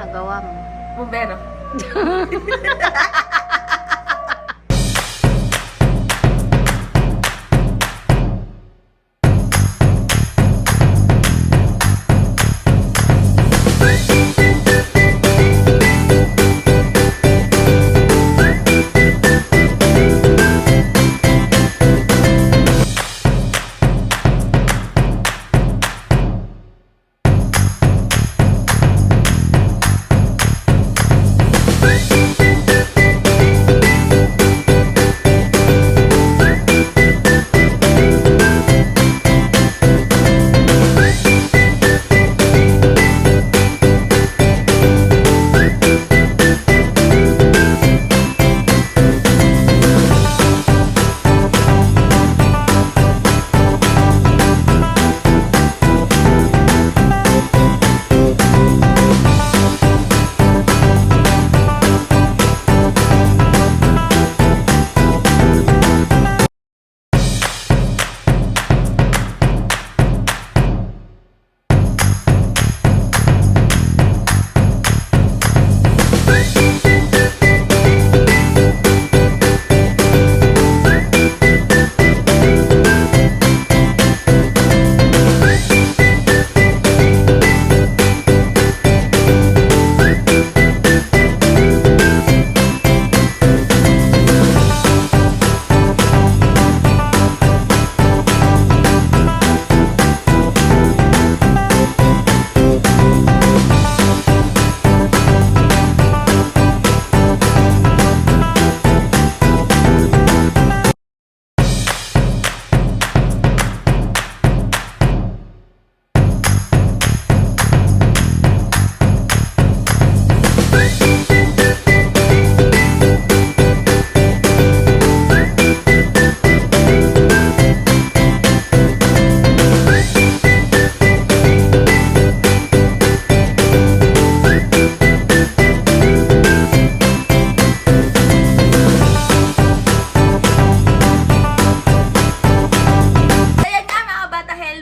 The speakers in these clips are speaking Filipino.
nagawa mo? Bumbero.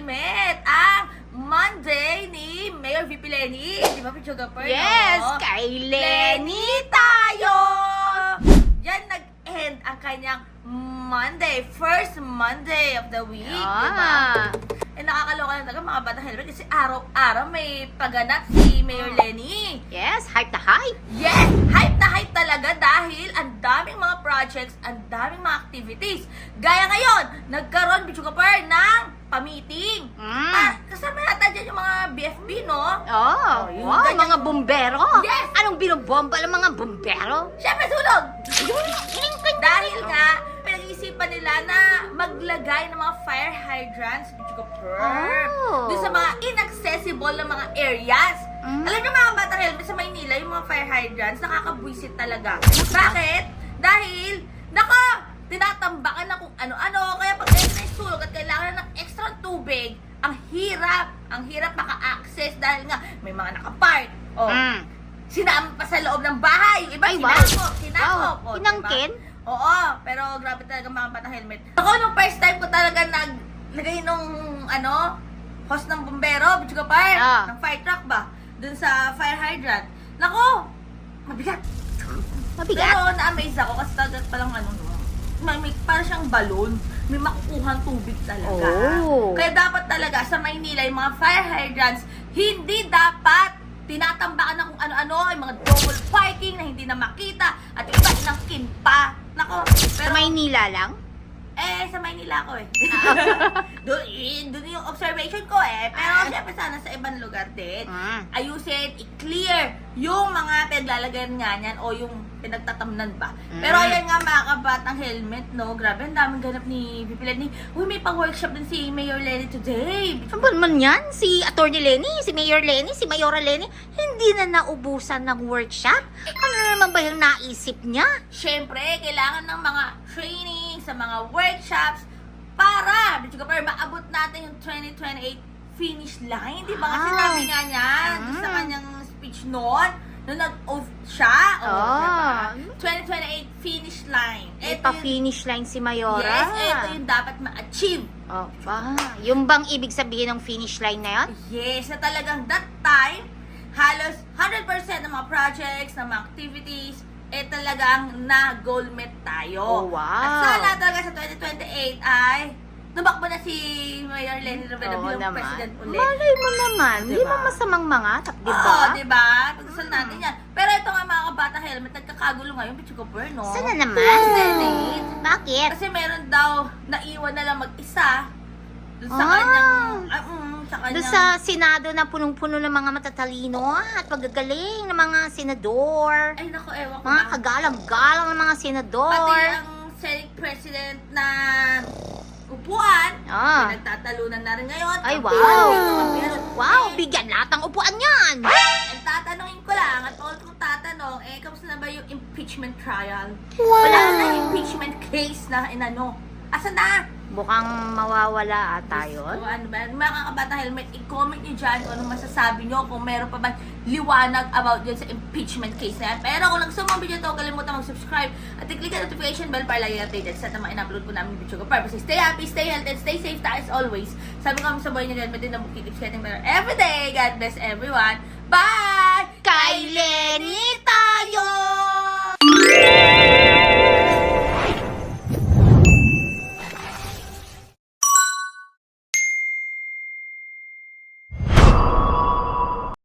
helmet, ang Monday ni Mayor VP Lenny. Di ba, Pichuga Per? Yes, no? kay Lenny tayo! Yan nag-end ang kanyang Monday, first Monday of the week, di ba? Eh, nakakaloka lang talaga mga bata helmet kasi araw-araw may paganap si Mayor Lenny. Yes, hype na hype. Yes! Hype na hype talaga dahil ang daming mga projects, ang daming mga activities. Gaya ngayon, nagkaroon, Bichuga Per, ng pamiting. Mm. Ah, kasama yata dyan yung mga BFB, no? Oh, Oh, yung wow, ganyan- mga bumbero. Yes! Anong binobomba ng mga bumbero? Siyempre, sunog! Dahil nga, pinag-iisipan nila na maglagay ng mga fire hydrants, Oh. dun sa mga inaccessible na mga areas. Mm. Alam niyo mga bata helmet sa Maynila, yung mga fire hydrants, nakakabwisit talaga. Bakit? Dahil, nako, tinatambakan na kung ano-ano, kaya pag sulog at kailangan ng extra tubig, ang hirap, ang hirap maka-access dahil nga may mga nakapark. Oh, Mm. sinama pa sa loob ng bahay. Yung iba, Ay, wow. sinakop, sinakop. Wow, Oh, inangkin? diba? Oo, pero grabe talaga mga bata helmet. Ako, nung first time ko talaga nag, lagay nung, ano, host ng bombero, bitch ka pa Ah. ng fire truck ba? Dun sa fire hydrant. Nako, mabigat. Mabigat. Pero na-amaze ako kasi talaga palang ano, no, may, may parang siyang balon. May makukuhang tubig talaga. Oh. Kaya dapat talaga sa Maynila, yung mga fire hydrants, hindi dapat tinatambakan na kung ano-ano, yung mga double parking na hindi na makita, at iba ilang kinpa. Nako, Sa pero Maynila lang? eh, sa Maynila ako eh. doon, eh, doon yung observation ko eh. Pero Ah. syempre sana sa ibang lugar din. Mm. Ayusin, i-clear yung mga pinaglalagayan nga niyan o yung pinagtatamnan ba. Mm. Pero ayan nga mga kabatang helmet, no? Grabe, ang daming ganap ni VP Lenny. Uy, may pang-workshop din si Mayor Lenny today. Ano ba naman yan? Si Attorney Lenny, si Mayor Lenny, si Mayora Lenny, hindi na naubusan ng workshop? Ano na naman ba yung naisip niya? Siyempre, kailangan ng mga training sa mga workshops para, bitch para maabot natin yung 2028 finish line. Di ba? Kasi Wow. sinabi nga niya Mm. sa kanyang speech noon, nung nag-oath siya. Oh, Ah. diba? 2028 finish line. Ito yung- Ipa-finish line si Mayora. Yes, ito yung dapat ma-achieve. Oh, ba? Yung bang ibig sabihin ng finish line na yan? Yes, na talagang that time, halos 100% ng mga mga projects, ng mga activities, eh talagang na-goal met tayo. Oh, wow. At sana talaga sa 2028 ay tumakbo na si Mayor Lenny Robredo Oo bilang naman. president ulit. Malay mo naman. Hindi Diba? mo masamang mangatak, di Oo, ba? di ba? Pagdasal natin yan. Pero ito nga mga kabata helmet, nagkakagulo ngayon, Pichu Cooper, no? Sana naman. Senate. Bakit? Kasi meron daw naiwan na lang mag-isa dun sa Ah. kanyang, ah, mm, sa kanyang, Doon sa Senado na punong-puno ng mga matatalino at magagaling ng mga senador. ay nako, ewan ko Mga ba. kagalang-galang ng mga Pati senador. ang Senate President na upuan, Ah. nagtatalunan na rin ngayon. Ay, wow. kampihan. Wow, Eh, bigyan lahat ng upuan yan. eh, tatanungin ko lang, at all kong tatanong, eh, kamusta na ba yung impeachment trial? Wow. Wala na yung impeachment case na inano. Asa na? Mukhang mawawala ata So, yun. ano ba? Mga kabata helmet, i-comment nyo dyan kung ano masasabi nyo, kung meron pa ba liwanag about dyan sa impeachment case na yan. Pero kung nagustuhan mo ang video to, kalimutan mag-subscribe at i-click ang notification bell para lagi updated sa mga in-upload po namin video ko. Purpose stay happy, stay healthy, and stay safe tayo as always. Sabi ko sa buhay nyo dyan, pwede na keeps getting better every day. God bless everyone. Bye! Kay Lenny